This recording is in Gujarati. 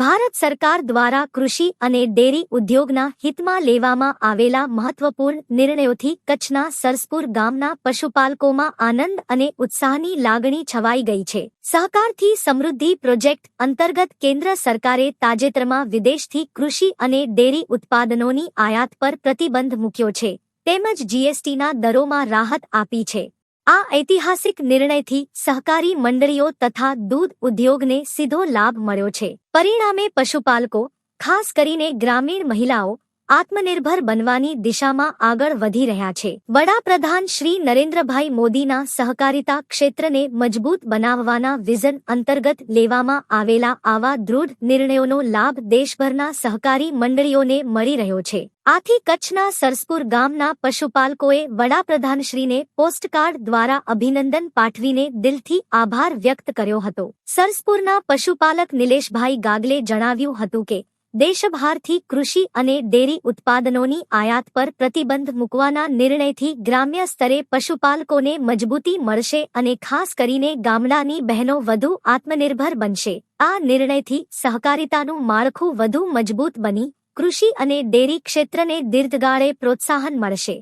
ભારત સરકાર દ્વારા કૃષિ અને ડેરી ઉદ્યોગના હિતમાં લેવામાં આવેલા મહત્વપૂર્ણ નિર્ણયોથી કચ્છના સરસપુર ગામના પશુપાલકોમાં આનંદ અને ઉત્સાહની લાગણી છવાઈ ગઈ છે. સહકારથી સમૃદ્ધિ પ્રોજેક્ટ અંતર્ગત કેન્દ્ર સરકારે તાજેતરમાં વિદેશથી કૃષિ અને ડેરી ઉત્પાદનોની આયાત પર પ્રતિબંધ મૂક્યો છે. તેમજ જીએસટીના દરોમાં રાહત આપી છે. આ ઐતિહાસિક નિર્ણયથી સહકારી મંડળીઓ તથા દૂધ ઉદ્યોગને સીધો લાભ મળ્યો છે. પરિણામે પશુપાલકો, ખાસ કરીને ગ્રામીણ મહિલાઓ આત્મનિર્ભર બનવાની દિશામાં આગળ વધી રહ્યા છે. વડાપ્રધાન શ્રી નરેન્દ્રભાઈ મોદીના સહકારિતા ક્ષેત્રને મજબૂત બનાવવાના વિઝન અંતર્ગત લેવામાં આવેલા આવા દૃઢ નિર્ણયોનો લાભ દેશભરના સહકારી મંડળીઓને મળી રહ્યો છે. આથી કચ્છના સરસપુર ગામના પશુપાલકોએ વડાપ્રધાનશ્રીને પોસ્ટકાર્ડ દ્વારા અભિનંદન પાઠવીને દિલથી આભાર વ્યક્ત કર્યો હતો. સરસપુરના પશુપાલક નિલેશભાઈ ગાગલે જણાવ્યું હતું કે દેશભરથી કૃષિ અને ડેરી ઉત્પાદનોની આયાત પર પ્રતિબંધ મૂકવાના નિર્ણયથી ગ્રામ્ય સ્તરે પશુપાલકોને મજબૂતી મળશે અને ખાસ કરીને ગામડાની બહેનો વધુ આત્મનિર્ભર બનશે. આ નિર્ણયથી સહકારિતાનું માળખું વધુ મજબૂત બની, કૃષિ અને ડેરી ક્ષેત્રને દીર્ઘગાળે પ્રોત્સાહન મળશે.